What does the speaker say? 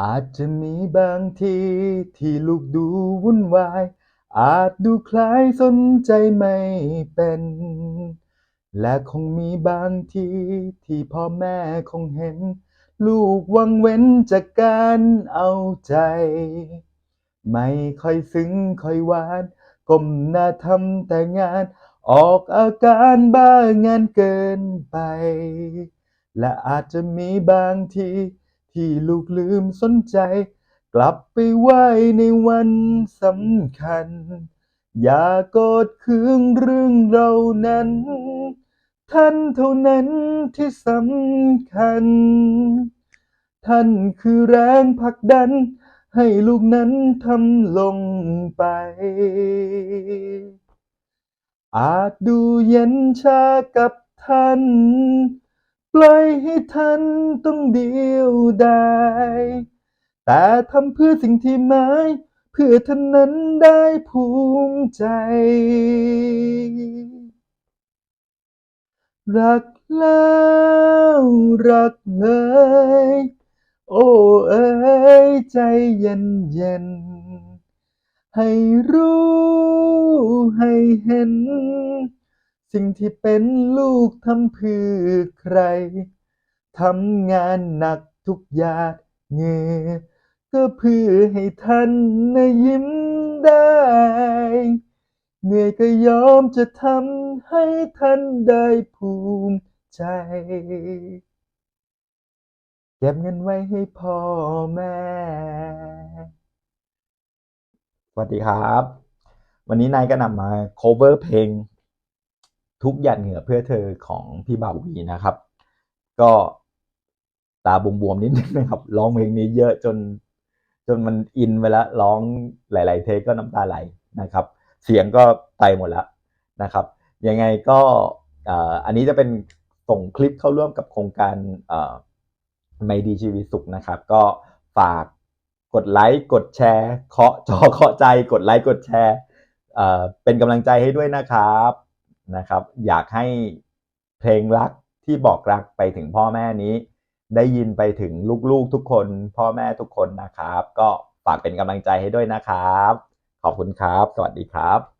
อาจจะมีบางทีที่ลูกดูวุ่นวาย อาจดูคล้ายสนใจไม่เป็น และคงมีบางทีที่พ่อแม่คงเห็น ลูกวังเว้นจากการเอาใจ ไม่ค่อยซึ้งค่อยหวานก้มหน้าทำแต่งาน ออกอาการบ้างานเกินไป และอาจจะมีบางที ที่ลูกลืมสนใจ กลับไปไหวในวันสำคัญ อย่ากรธเคืองเรื่องเรานั้น ท่านเท่านั้นที่สำคัญ ท่านคือแรงผลักดัน ให้ลูกนั้นทำลงไป อาจดูเย็นชากับท่าน ปล่อยให้ท่านต้องเดี ยวดายแต่ทำเพื่อสิ่งที่หมายเพื่อท่านนั้นได้ภูมิใจ รักแล้วรักเลย โอ้เอ๋ยใจเย็นเย็นให้รู้ให้เห็น สิ่งที่เป็นลูกทำเพื่อใครทำงานหนัก ทุกหยาดเหงื่อก็เพื่อให้ท่านนะยิ้มได้ เหนื่อยก็ยอมจะทำให้ท่านได้ภูมิใจ เก็บเงินไว้ให้พ่อแม่ สวัสดีครับ วันนี้นายก็นำมา cover เพลง ทุกหยาดเหงื่อเพื่อเธอของพี่บ่าววีนะครับ ก็ ตาบวมๆนิดนึงนะครับร้องเพลงนี้เยอะจน จนมันอินไปแล้วร้องหลาย ๆ เทคก็น้ำตาไหลนะครับ เสียงก็ไปหมดแล้วนะครับ ยังไงก็อันนี้จะเป็นส่งคลิปเข้าร่วมกับโครงการไม่ดีชีวิตสุขนะครับ ก็ฝากกดไลค์กดแชร์ เคาะจอเคาะใจกดไลค์กดแชร์เป็นกำลังใจให้ด้วยนะครับนะครับ อยากให้เพลงรักที่บอกรักไปถึงพ่อแม่นี้ ได้ยินไปถึงลูกๆทุกคน พ่อแม่ทุกคนนะครับ ก็ฝากเป็นกำลังใจให้ด้วยนะครับ ขอบคุณครับ สวัสดีครับ